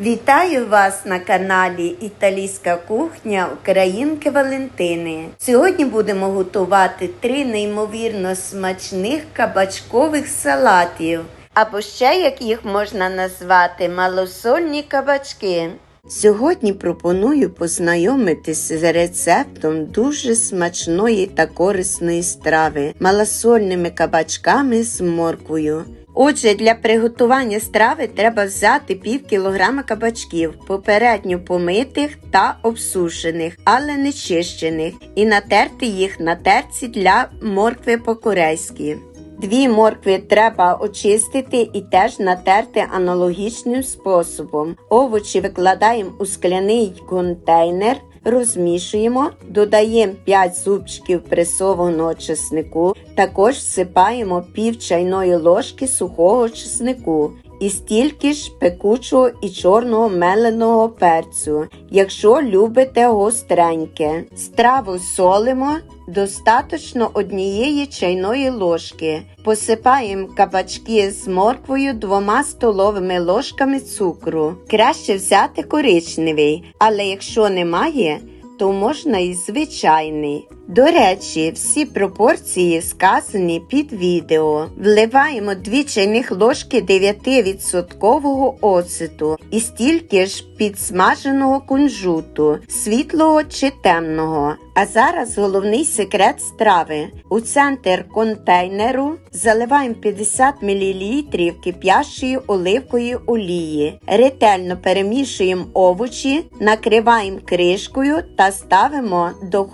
Вітаю вас на каналі Італійська кухня Українки Валентини. Сьогодні будемо готувати три неймовірно смачних кабачкових салатів, або ще як їх можна назвати малосольні кабачки. Сьогодні пропоную познайомитися з рецептом дуже смачної та корисної страви малосольними кабачками з морквою. Отже, для приготування страви треба взяти пів кілограма кабачків, попередньо помитих та обсушених, але не чищених, і натерти їх на терці для моркви по-корейськи. Дві моркви треба очистити і теж натерти аналогічним способом. Овочі викладаємо у скляний контейнер, розмішуємо, додаємо 5 зубчиків пресованого чеснику, також всипаємо пів чайної ложки сухого чеснику і стільки ж пекучого і чорного меленого перцю, якщо любите гостреньке. Страву солимо достаточно однієї чайної ложки. Посипаємо кабачки з морквою двома столовими ложками цукру. Краще взяти коричневий, але якщо немає, то можна і звичайний. До речі, всі пропорції сказані під відео. Вливаємо 2 чайних ложки 9% оцету і стільки ж підсмаженого кунжуту, світлого чи темного. А зараз головний секрет страви. У центр контейнеру заливаємо 50 мл кип'ящої оливкової олії. Ретельно перемішуємо овочі, накриваємо кришкою та ставимо до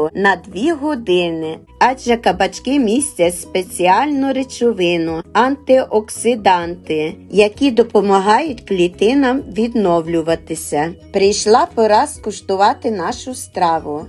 холодильнику на 2 години. Адже кабачки містять спеціальну речовину антиоксиданти, які допомагають клітинам відновлюватися. Прийшла пора скуштувати нашу страву.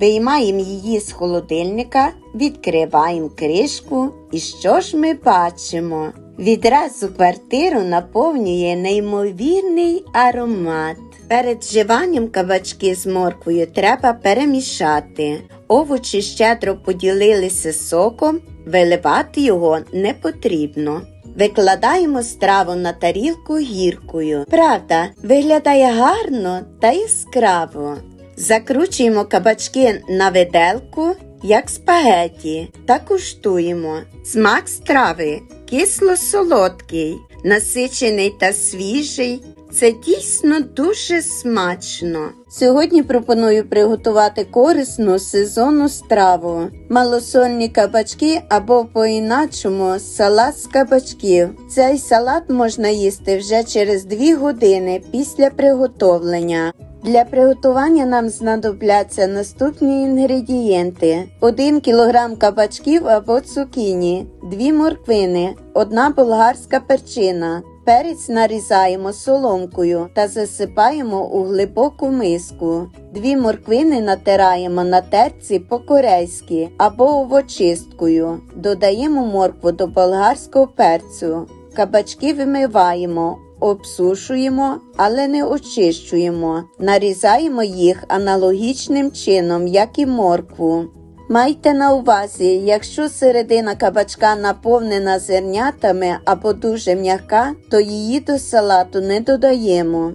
Виймаємо її з холодильника, відкриваємо кришку і що ж ми бачимо? Відразу квартиру наповнює неймовірний аромат. Перед вживанням кабачки з морквою треба перемішати. Овочі щедро поділилися соком, виливати його не потрібно. Викладаємо страву на тарілку гіркою. Правда, виглядає гарно та яскраво. Закручуємо кабачки на виделку, як спагеті, та куштуємо. Смак страви кисло-солодкий, насичений та свіжий. Це дійсно дуже смачно. Сьогодні пропоную приготувати корисну сезонну страву, малосольні кабачки або по-іначому салат з кабачків. Цей салат можна їсти вже через 2 години після приготовлення. Для приготування нам знадобляться наступні інгредієнти: 1 кг кабачків або цукіні, 2 морквини, 1 болгарська перчина. Перець нарізаємо соломкою та засипаємо у глибоку миску. Дві морквини натираємо на терці по-корейськи або овочисткою. Додаємо моркву до болгарського перцю. Кабачки вимиваємо, обсушуємо, але не очищуємо. Нарізаємо їх аналогічним чином, як і моркву. Майте на увазі, якщо середина кабачка наповнена зернятами або дуже м'яка, то її до салату не додаємо.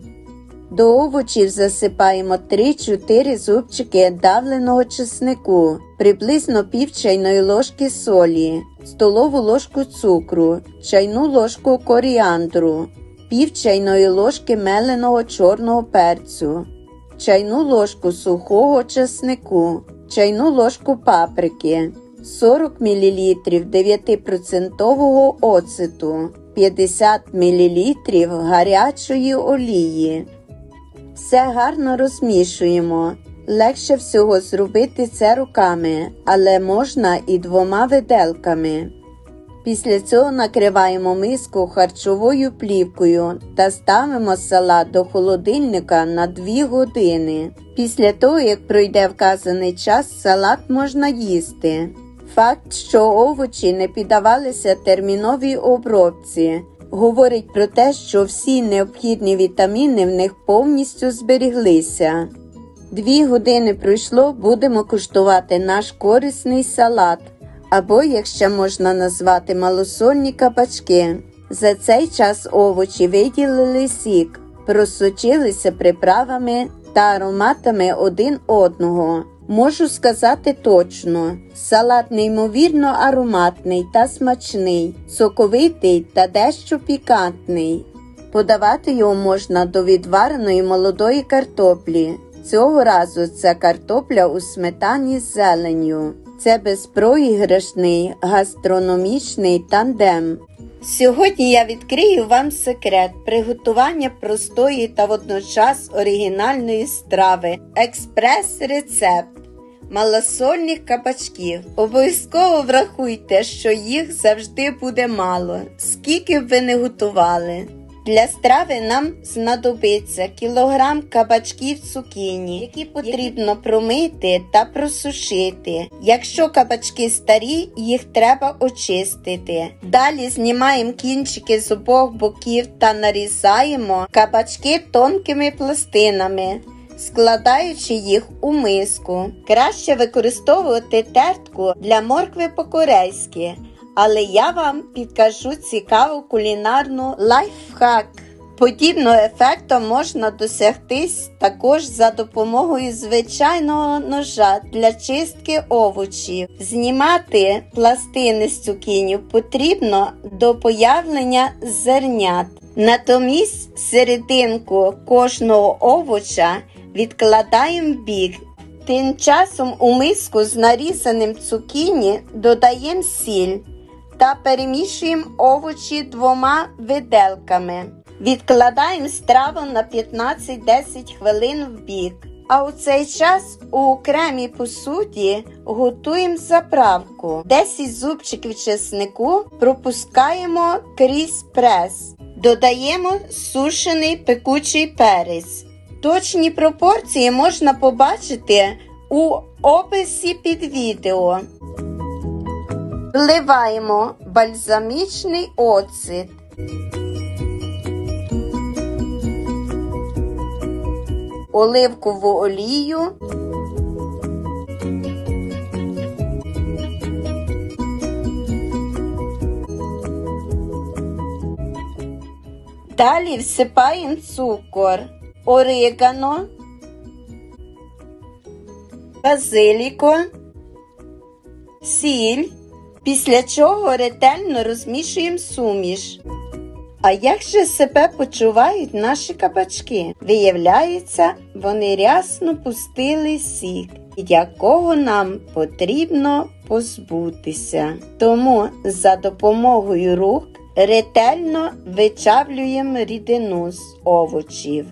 До овочів засипаємо 3-4 зубчики давленого чеснику, приблизно пів чайної ложки солі, столову ложку цукру, чайну ложку коріандру, пів чайної ложки меленого чорного перцю, чайну ложку сухого чеснику, чайну ложку паприки, 40 мл 9% оциту, 50 мл гарячої олії. Все гарно розмішуємо. Легше всього зробити це руками, але можна і двома виделками. Після цього накриваємо миску харчовою плівкою та ставимо салат до холодильника на 2 години. Після того, як пройде вказаний час, салат можна їсти. Факт, що овочі не піддавалися терміновій обробці, говорить про те, що всі необхідні вітаміни в них повністю зберіглися. Дві години пройшло, будемо куштувати наш корисний салат, або, як ще можна назвати, малосольні кабачки. За цей час овочі виділили сік, просочилися приправами та ароматами один одного. Можу сказати точно, салат неймовірно ароматний та смачний, соковитий та дещо пікантний. Подавати його можна до відвареної молодої картоплі. Цього разу це картопля у сметані з зеленню. Це безпроіграшний гастрономічний тандем. Сьогодні я відкрию вам секрет приготування простої та водночас оригінальної страви. Експрес-рецепт малосольних кабачків. Обов'язково врахуйте, що їх завжди буде мало, скільки б ви не готували. Для страви нам знадобиться кілограм кабачків цукіні, які потрібно промити та просушити. Якщо кабачки старі, їх треба очистити. Далі знімаємо кінчики з обох боків та нарізаємо кабачки тонкими пластинами. Складаючи їх у миску, краще використовувати тертку для моркви по-корейськи, але я вам підкажу цікаву кулінарну лайфхак. Подібного ефекту можна досягтись також за допомогою звичайного ножа для чистки овочів. Знімати пластини з цукінів потрібно до появлення зернят. Натомість серединку кожного овоча відкладаємо в бік. Тим часом у миску з нарізаним цукіні додаємо сіль та перемішуємо овочі двома виделками. Відкладаємо страву на 15-10 хвилин в бік. А у цей час у окремій посуді готуємо заправку. 10 зубчиків чеснику пропускаємо крізь прес. Додаємо сушений пекучий перець. Точні пропорції можна побачити у описі під відео. Вливаємо бальзамічний оцет. Оливкову олію. Далі всипаємо цукор, орегано, базиліко, сіль, після чого ретельно розмішуємо суміш. А як же себе почувають наші кабачки? Виявляється, вони рясно пустили сік, якого нам потрібно позбутися. Тому за допомогою рук ретельно вичавлюємо рідину з овочів.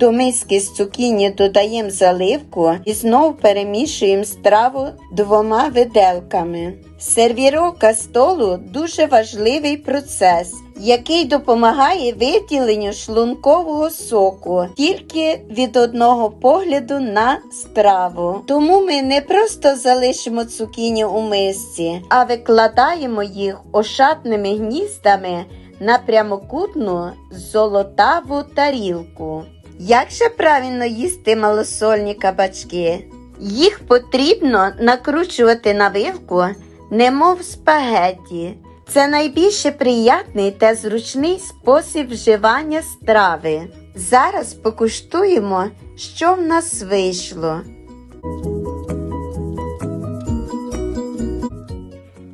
До миски з цукіні додаємо заливку і знову перемішуємо страву двома виделками. Сервіровка столу дуже важливий процес, який допомагає виділенню шлункового соку тільки від одного погляду на страву. Тому ми не просто залишимо цукіні у мисці, а викладаємо їх ошатними гніздами на прямокутну золотаву тарілку. Як же правильно їсти малосольні кабачки? Їх потрібно накручувати на вилку, немов спагетті. Це найбільше приятний та зручний спосіб вживання страви. Зараз покуштуємо, що в нас вийшло.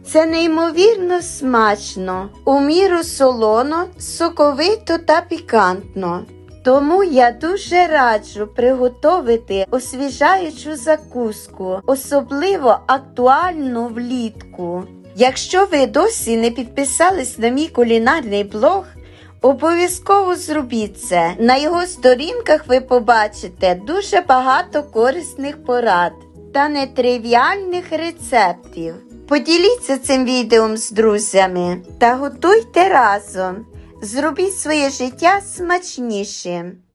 Це неймовірно смачно, у міру солоно, соковито та пікантно. Тому я дуже раджу приготувати освіжаючу закуску, особливо актуальну влітку. Якщо ви досі не підписались на мій кулінарний блог, обов'язково зробіть це. На його сторінках ви побачите дуже багато корисних порад та нетривіальних рецептів. Поділіться цим відео з друзями та готуйте разом. Зробіть своє життя смачнішим.